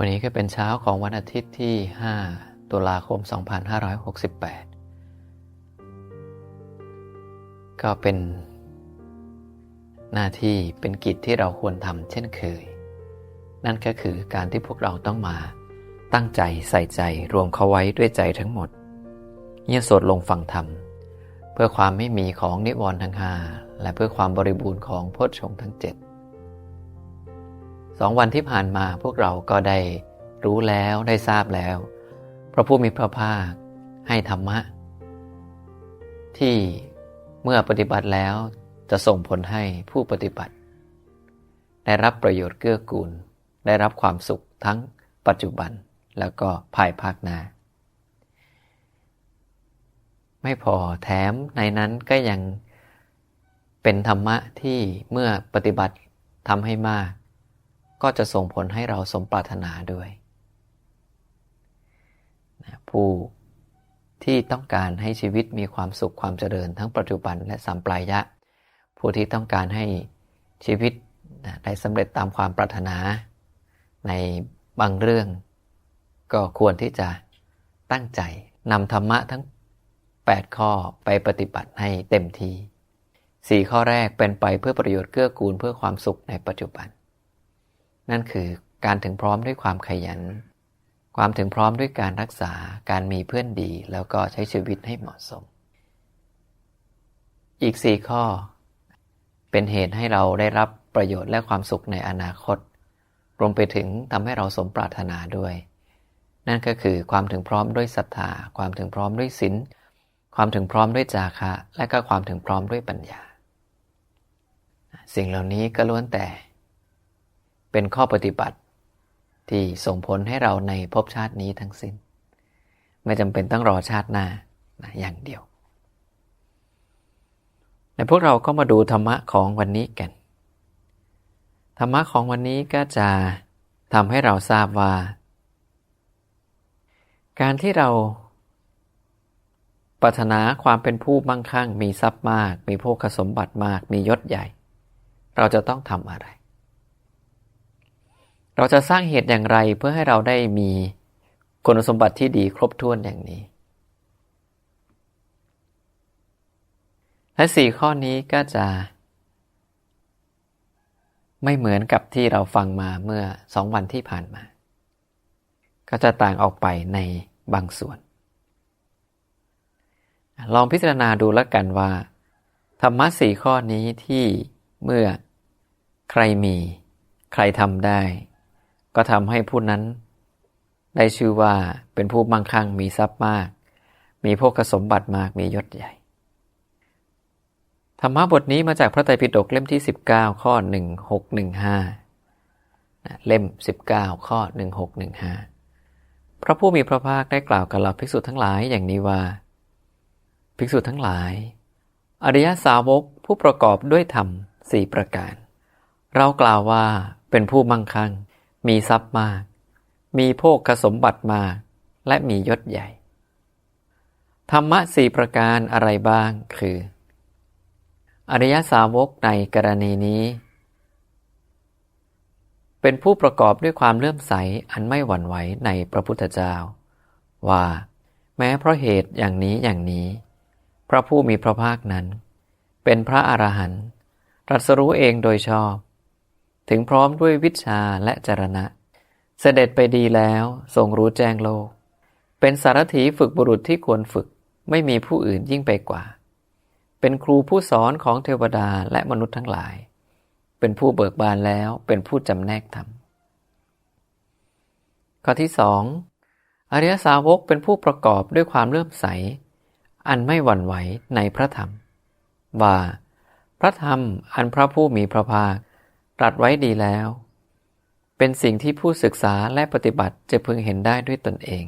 วันนี้ก็เป็นเช้าของวันอาทิตย์ที่ 5 ตุลาคม 2568 ก็เป็นหน้าที่เป็นกิจที่เราควรทำเช่นเคย นั่นก็คือการที่พวกเราต้องมาตั้งใจใส่ใจรวมเข้าไว้ด้วยใจทั้งหมด เงี่ยสวดลงฟังธรรม เพื่อความไม่มีของนิวรณ์ทั้งห้าและเพื่อความบริบูรณ์ของโพชฌงค์ทั้งเจ็ด สองวันที่ผ่านมาพวกเราก็ได้รู้แล้วได้ทราบแล้ว พระผู้มีพระภาคให้ธรรมะ ที่เมื่อปฏิบัติแล้วจะส่งผลให้ผู้ปฏิบัติ ได้รับประโยชน์เกื้อกูล ได้รับความสุขทั้งปัจจุบันแล้วก็ภายภาคหน้า ไม่พอแถมในนั้นก็ยังเป็นธรรมะที่เมื่อปฏิบัติทำให้มาก ก็จะส่งผลให้เราสมปรารถนาด้วยผู้ที่ต้องการให้ชีวิตมีความสุขความเจริญทั้งปัจจุบันและสัมปลายะ ผู้ที่ต้องการให้ชีวิตได้สำเร็จตามความปรารถนา ในบางเรื่อง ก็ควรที่จะตั้งใจนำธรรมะทั้ง 8 ข้อไปปฏิบัติให้เต็มที่ 4 ข้อแรกเป็นไปเพื่อประโยชน์เกื้อกูลเพื่อความสุขในปัจจุบัน นั่นคือการถึงพร้อมด้วยความขยัน ความถึงพร้อมด้วยการรักษาการมีเพื่อนดี แล้วก็ใช้ชีวิตให้เหมาะสม อีก 4 ข้อ เป็นเหตุให้เราได้รับประโยชน์และความสุขในอนาคต รวมไปถึงทำให้เราสมปรารถนาด้วย นั่นก็คือความถึงพร้อมด้วยศรัทธา ความถึงพร้อมด้วยศีลความถึงพร้อมด้วยจาคะ และก็ความถึงพร้อมด้วยปัญญา สิ่งเหล่านี้ก็ล้วนแต่ เป็นข้อปฏิบัติ ที่ส่งผลให้เราในภพชาตินี้ทั้งสิ้น ไม่จำเป็นต้องรอชาติหน้านะอย่างเดียวและพวกเราก็มาดูธรรมะของวันนี้กัน ธรรมะของวันนี้ก็จะทำให้เราทราบว่า การที่เราปรารถนาความเป็นผู้มั่งคั่ง มีทรัพย์มาก มีโภคสมบัติมาก มียศใหญ่ เราจะต้องทำอะไร เราจะสร้างเหตุอย่างไรเพื่อให้เราได้มีคุณสมบัติที่ดีครบถ้วนอย่างนี้ และสี่ข้อนี้ก็จะ ไม่เหมือนกับที่เราฟังมาเมื่อสองวันที่ผ่านมา ก็จะต่างออกไปในบางส่วน ลองพิจารณาดูแล้วกันว่า ธรรมะสี่ข้อนี้ที่เมื่อใครมี ใครทำได้ ก็ทำให้ผู้นั้น ได้ชื่อว่าเป็นผู้มั่งคั่งมีทรัพย์มาก มีโภคสมบัติมากมียศใหญ่ ธรรมะบทนี้มาจากพระไตรปิฎกเล่มที่ 19 ข้อ 1615 เล่ม 19 ข้อ 1615 พระผู้มีพระภาคได้กล่าวกับเราภิกษุทั้งหลายอย่างนี้ว่า ภิกษุทั้งหลาย อริยสาวกผู้ประกอบด้วยธรรมสี่ประการ เรากล่าวว่าเป็นผู้มั่งคั่ง มีทรัพย์มาก มีโภคสมบัติมาก และมียศใหญ่ ธรรมะสี่ประการอะไรบ้างคือ อริยสาวกในกรณีนี้ เป็นผู้ประกอบด้วยความเลื่อมใสอันไม่หวั่นไหวในพระพุทธเจ้า ว่าแม้เพราะเหตุอย่างนี้อย่างนี้ พระผู้มีพระภาคนั้น เป็นพระอรหันต์รัสรู้เองโดยชอบ ถึงพร้อมด้วยวิชาและจรณะ เสด็จไปดีแล้วทรงรู้แจ้งโลก เป็นสารถีฝึกบุรุษที่ควรฝึกไม่มีผู้อื่นยิ่งไปกว่า เป็นครูผู้สอนของเทวดาและมนุษย์ทั้งหลาย เป็นผู้เบิกบานแล้วเป็นผู้จำแนกธรรมข้อที่สองอริยสาวกเป็นผู้ประกอบด้วยความเลื่อมใส อันไม่หวั่นไหวในพระธรรม ว่า พระธรรมอันพระผู้มีพระภาค ตรัสไว้ดีแล้ว เป็นสิ่งที่ผู้ศึกษาและปฏิบัติจะพึงเห็นได้ด้วยตนเอง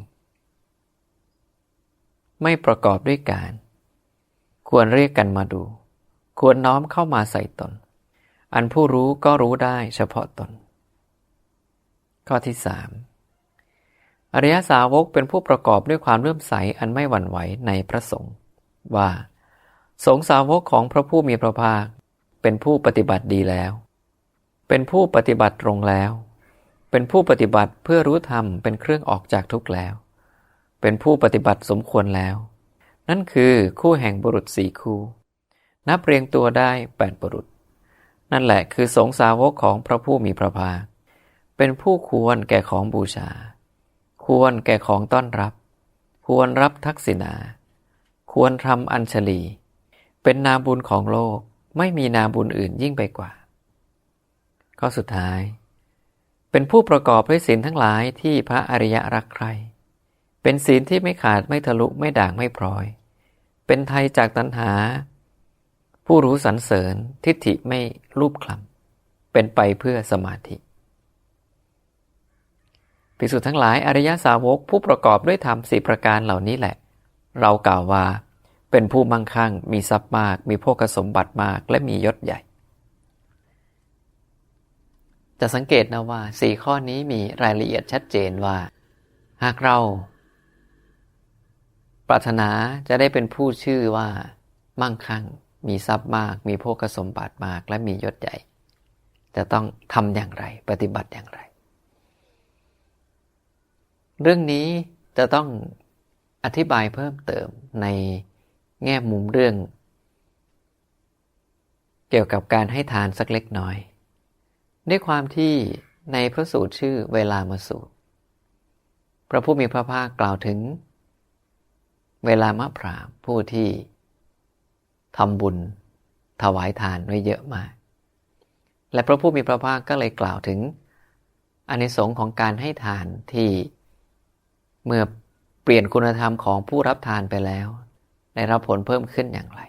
ไม่ประกอบด้วยการ ควรเรียกกันมาดู ควรน้อมเข้ามาใส่ตน อันผู้รู้ก็รู้ได้เฉพาะตน ข้อที่สามอริยสาวกเป็นผู้ประกอบด้วยความเลื่อมใสอันไม่หวั่นไหวในพระสงฆ์ว่า สงสาวกของพระผู้มีพระภาคเป็นผู้ปฏิบัติดีแล้ว เป็นผู้ปฏิบัติตรงแล้ว เป็นผู้ปฏิบัติเพื่อรู้ธรรมเป็นเครื่องออกจากทุกข์แล้ว เป็นผู้ปฏิบัติสมควรแล้ว นั่นคือคู่แห่งบุรุษสี่คู่ นับเรียงตัวได้แปดบุรุษ นั่นแหละคือสงสาวกของพระผู้มีพระภาค เป็นผู้ควรแก่ของบูชา ควรแก่ของต้อนรับ ควรรับทักษิณา ควรทำอัญชลี เป็นนาบุญของโลกไม่มีนาบุญอื่นยิ่งไปกว่า ข้อสุดท้าย เป็นผู้ประกอบด้วยศีลทั้งหลายที่พระอริยะรักใคร เป็นศีลที่ไม่ขาดไม่ทะลุไม่ด่างไม่พลอย เป็นไทยจากตัณหา ผู้รู้สรรเสริญทิฏฐิไม่รูปคลำเป็นไปเพื่อสมาธิภิกษุทั้งหลายอริยสาวกผู้ประกอบด้วยธรรมสี่ประการเหล่านี้แหละ เรากล่าวว่า เป็นผู้มั่งคั่ง มีทรัพย์มาก มีโภคสมบัติมาก และมียศใหญ่ จะสังเกตนะว่าสี่ข้อนี้มีรายละเอียดชัดเจนว่า หากเรา ปรารถนาจะได้เป็นผู้ชื่อว่า มั่งคั่ง มีทรัพย์มาก มีโภคสมบัติมาก และมียศใหญ่ จะต้องทำอย่างไร ปฏิบัติอย่างไร เรื่องนี้จะต้องอธิบายเพิ่มเติมในแง่มุมเรื่อง เกี่ยวกับการให้ทานสักเล็กน้อย ด้วยความที่ในพระสูตรชื่อเวลามาสูตร พระผู้มีพระภาคกล่าวถึง เวลามะพรามผู้ที่ทำบุญถวายทานไว้เยอะมาก และพระผู้มีพระภาคก็เลยกล่าวถึงอานิสงส์ของการให้ทานที่เมื่อเปลี่ยนคุณธรรมของผู้รับทานไปแล้ว ได้รับผลเพิ่มขึ้นอย่างไร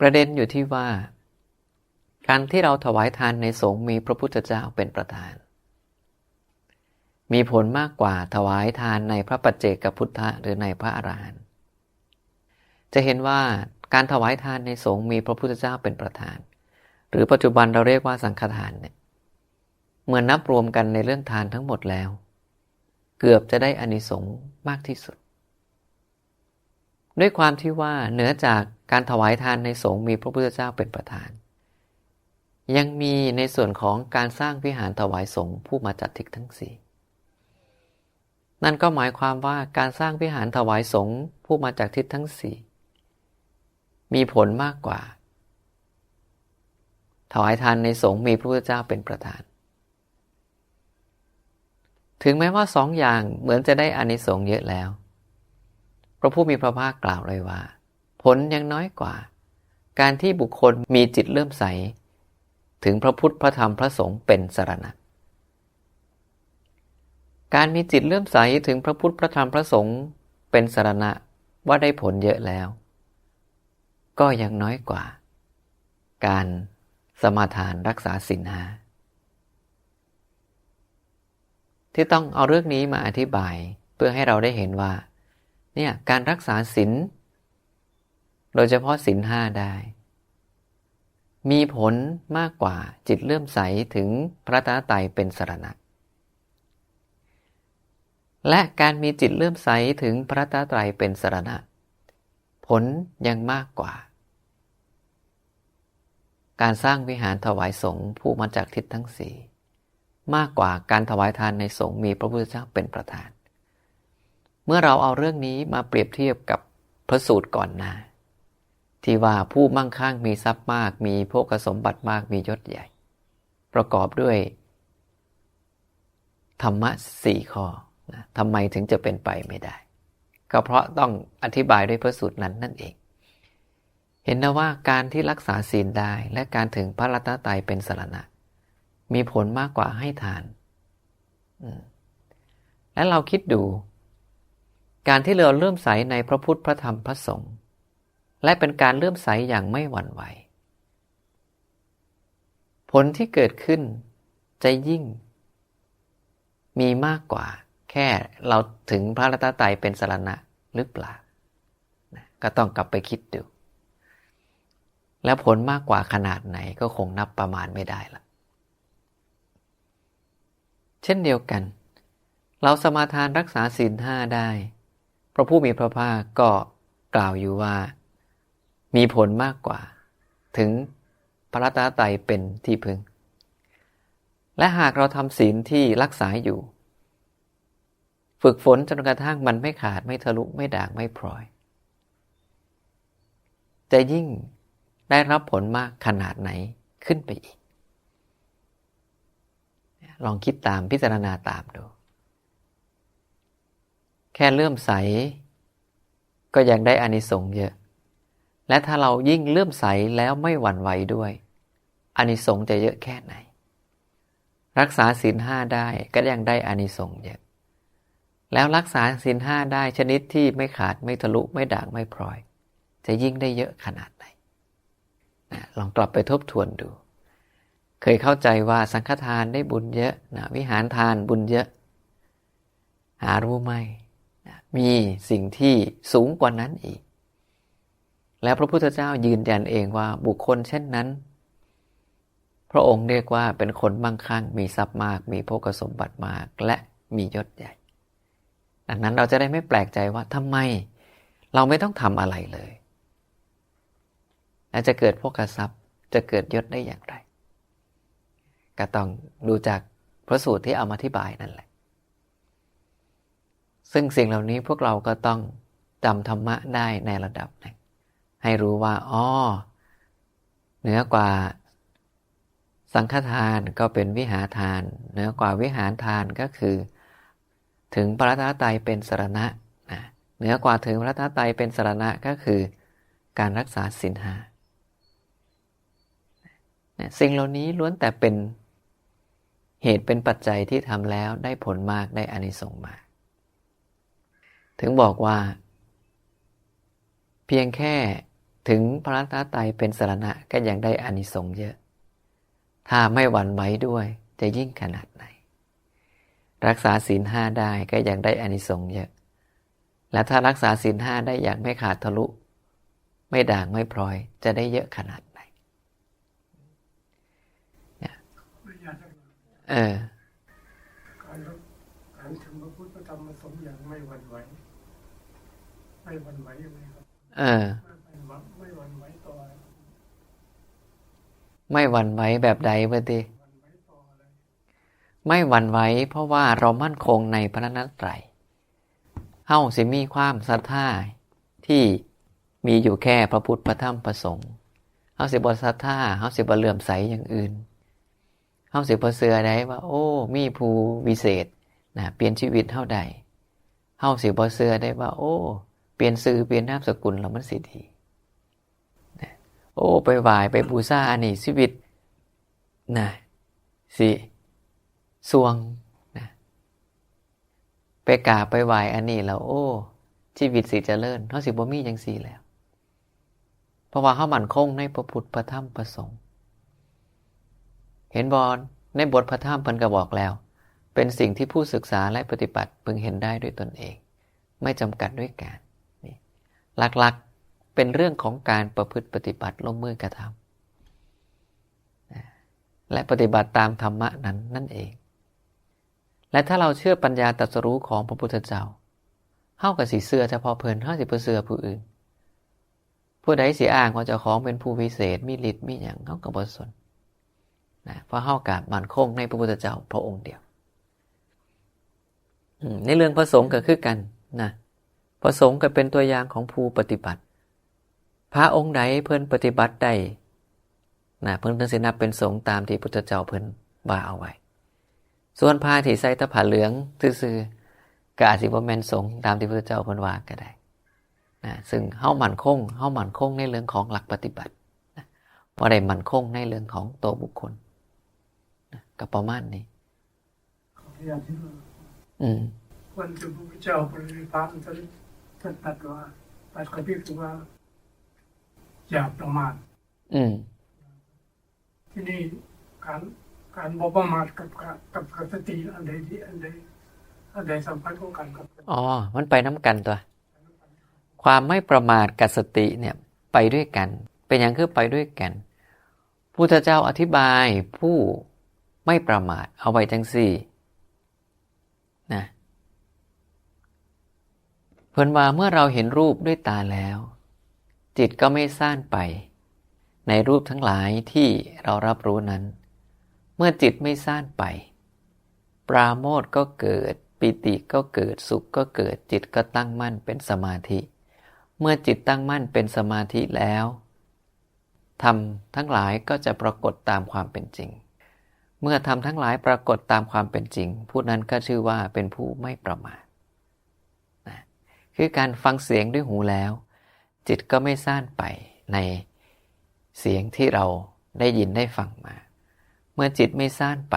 ประเด็นอยู่ที่ว่า การที่เราถวายทานในสงฆ์มีพระพุทธเจ้าเป็นประธาน มีผลมากกว่าถวายทานในพระปัจเจกพุทธะหรือในพระอรหันต์จะเห็นว่าการถวายทานในสงฆ์มีพระพุทธเจ้าเป็นประธาน หรือปัจจุบันเราเรียกว่าสังฆทานเนี่ยเมื่อนับรวมกันในเรื่องทานทั้งหมดแล้ว เกือบจะได้อานิสงส์มากที่สุด ด้วยความที่ว่าเหนือจากการถวายทานในสงฆ์มีพระพุทธเจ้าเป็นประธาน ยังมีในส่วนของการสร้างวิหารถวายสงฆ์ผู้มาจัดทิกทั้งสี่นั่นก็หมายความว่าการสร้างวิหารถวายสงฆ์ผู้มาจากทิศทั้งสี่มีผลมากกว่า ถวายทานในสงฆ์มีพระพุทธเจ้าเป็นประธาน ถึงแม้ว่าสองอย่างเหมือนจะได้อานิสงส์เยอะแล้ว พระผู้มีพระภาคกล่าวเลยว่า ผลยังน้อยกว่า การที่บุคคลมีจิตเลื่มใส ถึงพระพุทธพระธรรมพระสงฆ์เป็นสารณะ การมีจิตเลื่อมใสถึงพระพุทธพระธรรมพระสงฆ์เป็นสารณะว่าได้ผลเยอะแล้ว ก็ยังน้อยกว่า การสมาทานรักษาศีลหาที่ต้องเอาเรื่องนี้มาอธิบายเพื่อให้เราได้เห็นว่า เนี่ยการรักษาศีลโดยเฉพาะศีลห้าได้ มีผลมากกว่าจิตเลื่อมใสถึงพระตาไตเป็นสรณะ และการมีจิตเลื่อมใสถึงพระตาไตรเป็นสรณะ ผลยังมากกว่า การสร้างวิหารถวายสงฆ์ผู้มาจากทิศทั้งสี่มากกว่าการถวายทานในสงฆ์มีพระพุทธเจ้าเป็นประธาน เมื่อเราเอาเรื่องนี้มาเปรียบเทียบกับพระสูตรก่อนหน้า ที่ว่าผู้มั่งคั่งมีทรัพย์มาก มีโภคสมบัติมากมียศใหญ่ ประกอบด้วย ธรรมะสี่ข้อนะทำไมถึงจะเป็นไปไม่ได้ ก็เพราะต้องอธิบายด้วยพระสูตรนั้นนั่นเอง เห็นนะว่าการที่รักษาศีลได้และการถึงพระรัตนตรัยเป็นสารณะ มีผลมากกว่าให้ทาน และเราคิดดู การที่เราเลื่มใสในพระพุทธพระธรรมพระสงฆ์ และเป็นการเลื่อมใสอย่างไม่หวั่นไหว ผลที่เกิดขึ้นจะยิ่ง มีมากกว่า แค่เราถึงพระรัตนตรัยเป็นสารณะหรือเปล่า ก็ต้องกลับไปคิดดู แล้วผลมากกว่าขนาดไหนก็คงนับประมาณไม่ได้ละเช่นเดียวกัน เราสมาทานรักษาศีลห้าได้ พระผู้มีพระภาคก็กล่าวอยู่ว่า มีผลมากกว่า ถึงพระรัตนตรัยเป็นที่พึง และหากเราทำศีลที่รักษาอยู่ ฝึกฝนจนกระทั่งมันไม่ขาดไม่ทะลุไม่ด่างไม่พลอย จะยิ่งได้รับผลมากขนาดไหนขึ้นไปอีก ลองคิดตามพิจารณาตามดู แค่เลื่อมใส ก็ยังได้อานิสงส์เยอะ และถ้าเรายิ่งเลื่อมใสแล้วไม่หวั่นไหวด้วยอานิสงส์จะเยอะแค่ไหน รักษาศีลห้าได้ก็ยังได้อานิสงส์เยอะ แล้วรักษาศีลห้าได้ชนิดที่ไม่ขาดไม่ทะลุไม่ด่างไม่พลอย จะยิ่งได้เยอะขนาดไหนนะลองกลับไปทบทวนดู เคยเข้าใจว่าสังฆทานได้บุญเยอะนะวิหารทานบุญเยอะ หารู้ไหมนะมีสิ่งที่สูงกว่านั้นอีก แล้วพระพุทธเจ้ายืนยันเองว่าบุคคลเช่นนั้น พระองค์เรียกว่าเป็นคนมั่งคั่ง มีทรัพย์มาก มีโภคสมบัติมาก และมียศใหญ่ ดังนั้นเราจะได้ไม่แปลกใจว่าทำไม เราไม่ต้องทำอะไรเลย และจะเกิดโภคทรัพย์จะเกิดยศได้อย่างไร ก็ต้องดูจากพระสูตรที่เอามาอธิบายนั่นแหละ ซึ่งสิ่งเหล่านี้พวกเราก็ต้องจำธรรมะได้ในระดับหนึ่ง ให้รู้ว่าอ๋อเหนือกว่าสังฆทานก็เป็นวิหารทาน เหนือกว่าวิหารทานก็คือ ถึงพระรัตนตรัยเป็นสรณะนะเหนือกว่าถึงพระรัตนตรัยเป็นสรณะก็คือ การรักษาศีลหาสิ่งเหล่านี้ล้วนแต่เป็นเหตุเป็นปัจจัยที่ทำแล้วได้ผลมากได้อานิสงส์มากถึงบอกว่า เพียงแค่ ถึงพระรัตนตรัยเป็นสรณะก็ยังได้อานิสงส์เยอะ ถ้าไม่หวั่นไหวด้วยจะยิ่งขนาดไหน รักษาศีลห้าได้ก็ยังได้อานิสงส์เยอะ และถ้ารักษาศีลห้าได้อย่างไม่ขาดทะลุ ไม่ด่างไม่พลอยจะได้เยอะขนาดไหนเนี่ยเออการรับการถึงพระพุทธธรรมประสงค์อย่างไม่หวั่นไหวไม่หวั่นไหวยังไงครับเออ ไม่หวั่นไม่หวั่นไหวต่ออะไร ไม่หวั่นไหวแบบใดเบต่ออะไม่หวั่นไหวเพราะว่าเรามั่นคงในพระนัตไตรเฮาสิมีความศรัทธาที่มีอยู่แค่พระพุทธพระธรรมพระสงฆ์เฮาสิบ่ศรัทธาเฮาสิบ่เลื่อมใสอย่างอื่นเฮาสิบ่เชื่อได้ว่า โอ้ มีผู้วิเศษนะเปลี่ยนชีวิตเฮาได้เฮาสิบ่เชื่อได้ว่า โอ้ เปลี่ยนชื่อเปลี่ยนนามสกุลแล้วมันสิดี โอ้ ไปไหว้ไปบูชาอันนี้ชีวิตนะสิสวงนะไปกาไปไหว้อันนี้แล้วโอ้ชีวิตสิเจริญเฮาสิบ่มีจังซี่แล้ว เพราะว่าเฮามั่นคงในพระพุทธพระธรรมพระสงฆ์เห็นบอลในบทพระธรรมเพิ่นก็บอกแล้ว เป็นสิ่งที่ผู้ศึกษาและปฏิบัติพึงเห็นได้ด้วยตนเอง ไม่จำกัดด้วยการนี่หลักๆ เป็นเรื่องของการประพฤติปฏิบัติลงมือกระทำและปฏิบัติตามธรรมะนั้นนั่นเอง และถ้าเราเชื่อปัญญาตรัสรู้ของพระพุทธเจ้าเฮากับสีเสื้อเฉพาะเพลินเฮาสิบ่เสื้อผู้อื่น ผู้ใดเสิอ้างว่าเจ้าของเป็นผู้วิเศษมีฤทธิ์มีหยังเฮาก็บ่สนนะเพราะเฮากะมั่นคงในพระพุทธเจ้าพระองค์เดียวในเรื่องพระสงฆ์ก็คือกันนะพระสงฆ์ก็เป็นตัวอย่างของผู้ปฏิบัติ พระองค์ใดเพิ่นปฏิบัติได้นะเพิ่นถึงสินับเป็นสงฆ์ตามที่พุทธเจ้าเพิ่นว่าเอาไว้ ส่วนพระที่ใส่ตะผ้าเหลืองซื่อๆก็อาจสิบ่แม่นสงฆ์ตามที่พุทธเจ้าเพิ่นว่าก็ได้นะซึ่งเฮามั่นคงเฮามั่นคงในเรื่องของหลักปฏิบัติบ่ได้มั่นคงในเรื่องของตัวบุคคลนะก็ประมาณนี้ขออนุญาตที่ว่าอืมวันที่พระพุทธเจ้าปรินิพพานท่านท่านตรัสว่าตรัสกับพิกษุว่า อย่าประมาทอืมที่นี่การการบ่ประมาทกับกับกับกับสติอันใดที่อันใดอันใดสัมพันธ์ของกันกับอ๋อ มันไปน้ำกันตัว ความไม่ประมาทกับสติเนี่ย ไปด้วยกัน เป็นอย่างคือไปด้วยกันพุทธเจ้าอธิบายผู้ไม่ประมาทเอาไว้จังสี่นะเพิ่นว่าเมื่อเราเห็นรูปด้วยตาแล้ว จิตก็ไม่ซ่านไป ในรูปทั้งหลายที่เรารับรู้นั้น เมื่อจิตไม่ซ่านไป ปราโมทก็เกิด ปิติก็เกิดสุขก็เกิดจิตก็ตั้งมั่นเป็นสมาธิ เมื่อจิตตั้งมั่นเป็นสมาธิแล้วธรรมทั้งหลายก็จะปรากฏตามความเป็นจริง เมื่อธรรมทั้งหลายปรากฏตามความเป็นจริง ผู้นั้นก็ชื่อว่าเป็นผู้ไม่ประมาทนะคือการฟังเสียงด้วยหูแล้ว จิตก็ไม่ซ่านไปในเสียงที่เราได้ยินได้ฟังมา เมื่อจิตไม่ซ่านไป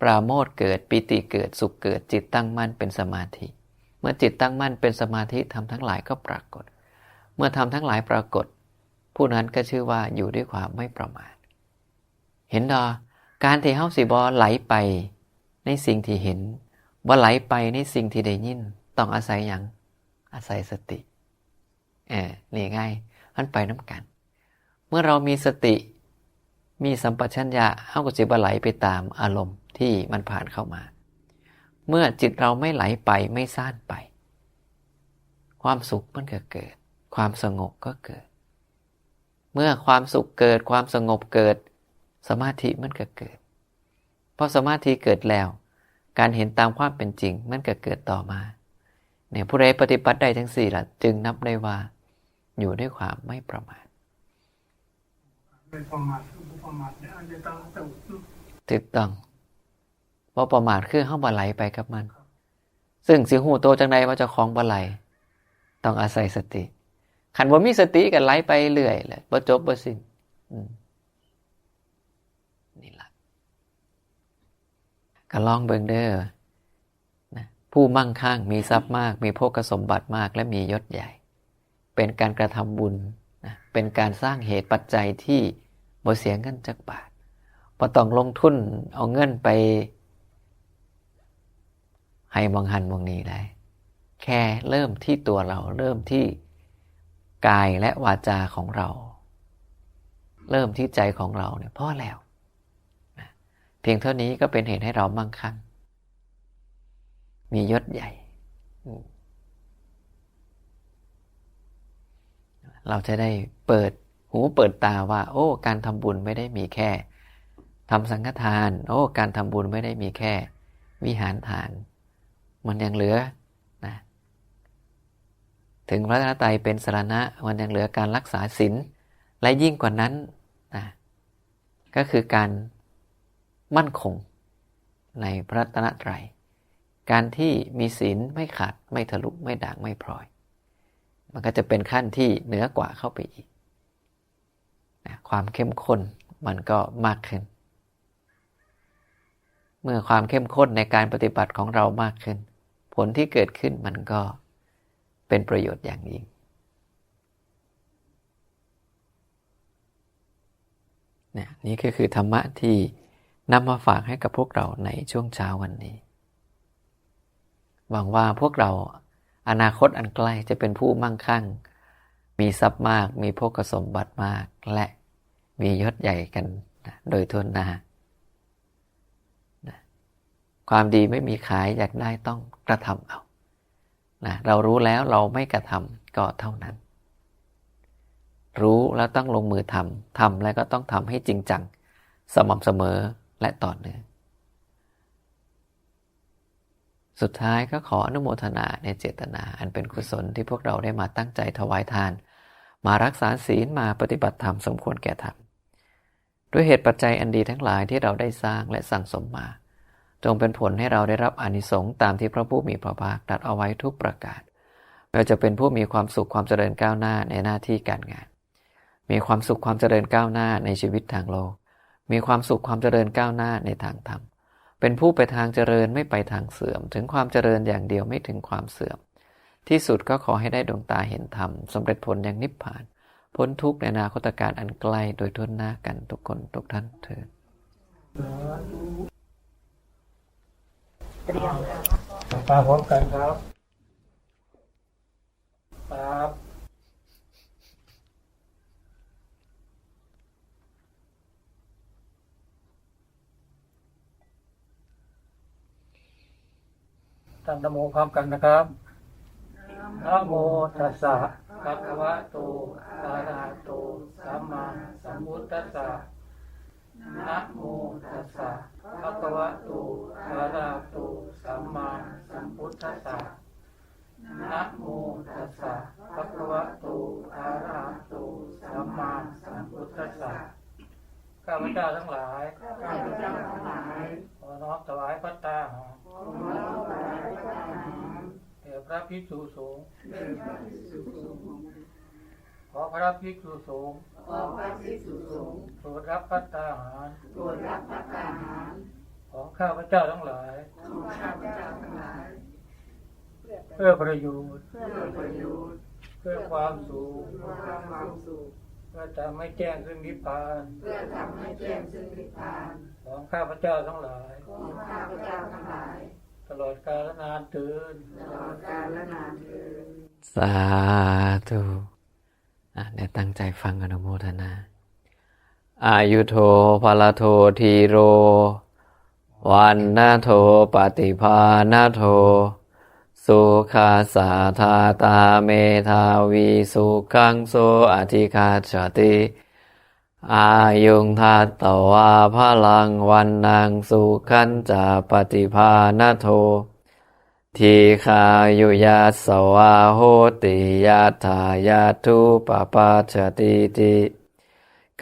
ปราโมทเกิดปิติเกิดสุขเกิดจิตตั้งมั่นเป็นสมาธิ เมื่อจิตตั้งมั่นเป็นสมาธิทำทั้งหลายก็ปรากฏ เมื่อทำทั้งหลายปรากฏ ผู้นั้นก็ชื่อว่าอยู่ด้วยความไม่ประมาท เห็นดอการที่เฮาสิบอไหลไปในสิ่งที่เห็นบ่ไหลไปในสิ่งที่ได้ยิน ต้องอาศัยอย่างอาศัยสติ เออนี่ง่ายมันไปน้ำกัน เมื่อเรามีสติ มีสัมปชัญญะเฮากจะบ่ไหลไปตามอารมณ์ที่มันผ่านเข้ามา เมื่อจิตเราไม่ไหลไปไม่ซ่านไป ความสุขมันก็เกิด ความสงบก็เกิด เมื่อความสุขเกิดความสงบเกิด สมาธิมันก็เกิดพอสมาธิเกิดแล้ว การเห็นตามความเป็นจริงมันก็เกิดต่อมาเนี่ยผู้ใดปฏิบัติได้ทั้งสี่ละจึงนับได้ว่า อยู่ด้วยความไม่ประมาทไม่ประมาทบุประมาทเนี่ยอันจะต้องต้องถูกต้องบ่ประมาทคือเข้าบ่ไหลไปกับมัน ซึ่งสิหูโตจังใดว่าเจะคล้าของบ่ไหลต้องอาศัยสติขันบ่มีสติกันไหลไปเรื่อยแหละบ่จบบ่สิ้นอืมนี่ล่ะก็ลองเบิ่งเด้อนะผู้มั่งคั่งมีทรัพย์มาก มีโภคสมบัติมากและมียศใหญ่ เป็นการกระทำบุญนะเป็นการสร้างเหตุปัจจัยที่บ่เสียเงินจักบาทบ่ต้องลงทุนเอาเงินไปให้มองหันมองนี้ได้ แค่เริ่มที่ตัวเราเริ่มที่กายและวาจาของเรา เริ่มที่ใจของเราเนี่ยพอแล้วเพียงเท่านี้ก็เป็นเหตุให้เรามั่งคั่งมียศใหญ่อืม เราจะได้เปิดหูเปิดตาว่า โอ้ การทำบุญไม่ได้มีแค่ทำสังฆทาน โอ้ การทำบุญไม่ได้มีแค่ วิหารทาน มันยังเหลือนะถึงพระรัตนตรัยเป็นสรณะมันยังเหลือการรักษาศีลและยิ่งกว่านั้นนะก็คือการมั่นคงในพระรัตนตรัยการที่มีศีลไม่ขาดไม่ทะลุไม่ด่างไม่พลอย มันก็จะเป็นขั้นที่เหนือกว่าเข้าไปอีกนะความเข้มข้นมันก็มากขึ้น เมื่อความเข้มข้นในการปฏิบัติของเรามากขึ้น ผลที่เกิดขึ้นมันก็เป็นประโยชน์อย่างยิ่งนนี่ก็คือธรรมะที่นำมาฝากให้กับพวกเราในช่วงเช้าวันนี้ หวังว่าพวกเรา อนาคตอันใกล้จะเป็นผู้มั่งคั่ง มีทรัพย์มาก มีโภคสมบัติมาก และมียศใหญ่กันโดยทั่วหน้า ความดีไม่มีขายอยากได้ต้องกระทำเอานะเรารู้แล้วเราไม่กระทำก็เท่านั้น รู้แล้วต้องลงมือทำทำแล้วก็ต้องทำให้จริงจัง สม่ำเสมอและต่อเนื่อง สุดท้ายก็ขออนุโมทนาในเจตนาอันเป็นกุศลที่พวกเราได้มาตั้งใจถวายทาน มารักษาศีลมาปฏิบัติธรรมสมควรแก่ธรรมด้วยเหตุปัจจัยอันดีทั้งหลายที่เราได้สร้างและสั่งสมมา จงเป็นผลให้เราได้รับอนิสงส์ตามที่พระผู้มีพระภาคตรัสเอาไว้ทุกประการเราจะเป็นผู้มีความสุขความเจริญก้าวหน้าในหน้าที่การงาน มีความสุขความเจริญก้าวหน้าในชีวิตทางโลก มีความสุขความเจริญก้าวหน้าในทางธรรม เป็นผู้ไปทางเจริญไม่ไปทางเสื่อม ถึงความเจริญอย่างเดียวไม่ถึงความเสื่อม ที่สุดก็ขอให้ได้ดวงตาเห็นธรรมสำเร็จผลอย่างนิพพาน พ้นทุกข์ในอนาคตการอันใกลโดยทั่วหน้ากันทุกคนทุกท่านเถิดตาพร้อมกันครับครับ ตั้งนโมพร้อมกันนะครับนะโมตัสสะภะคะวะโตอะระหะโตสัมมาสัมพุทธัสสะนะโมตัสสะภะคะวะโตอะระหะโตสัมมาสัมพุทธัสสะนะโมตัสสะภะคะวะโตอะระหะโตสัมมาสัมพุทธัสสะข้าพเจ้าทั้งหลายข้าพเจ้าทั้งหลายขอน้อมถวายพระตาหารขอน้อม ถวายพระทหารแด่พระภิกษุสงฆ์แด่พระภิกษุสงฆ์ขอพระภิกษุสงฆ์ขอพระภิกษุสงฆ์โปรดรับพระตาหารโปรดรับพระทหาร ของข้าพเจ้าทั้งหลายของข้าพเจ้าทั้งหลาย เพื่อประโยชน์ เพื่อประโยชน์ เพื่อความสุข เพื่อความสุขเพื่อทำให้แจ้งซึ่งนิพพาน เพื่อทำให้แจ้งซึ่งนิพพาน ของข้าพเจ้าทั้งหลาย ของข้าพเจ้าทั้งหลาย ตลอดกาลนานเตือนตลอดกาลและนานเทินสาธุอะเดี๋ยวตั้งใจฟังอนุโมทนาอายุโทภลโททีโร วันนาโทปฏิภาณโท สุขาสาธาตาเมธาวีสุขังโสอธิคาชติอายุงทัตตวาพลังวันนางสุขันจะปฏิภาณโท ทีขายุยาสวาโหติยาถายาทุปปาชติติ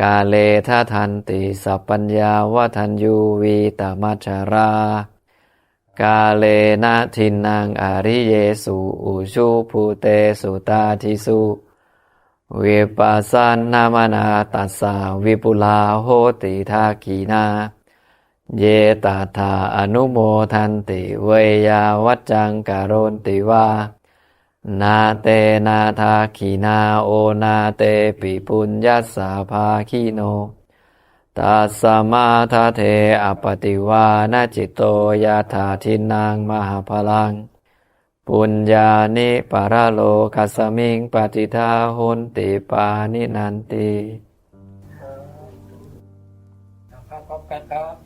กาเลทะทันติสัพปัญญาวทันยูวีตมัชรา กาเลนะทินังอริเยสุอุชุภูเตสุตาทิสุวิปัสสนามนาตัสสาวิปุลาโหติทากีนา เยตาธาอนุโมทันติเวยาวัจจังการนติวานาเตนาทาขีนาโอนาเตปิปุญญาสาภาคีโน ตัสสมาทาเทอปติวานาจิตโตยาธาทินังมหาพลัง ปุญญานิปารโลกัสมิงปฏิทาหุนติปานินันตินะครับพร้อมกันครับ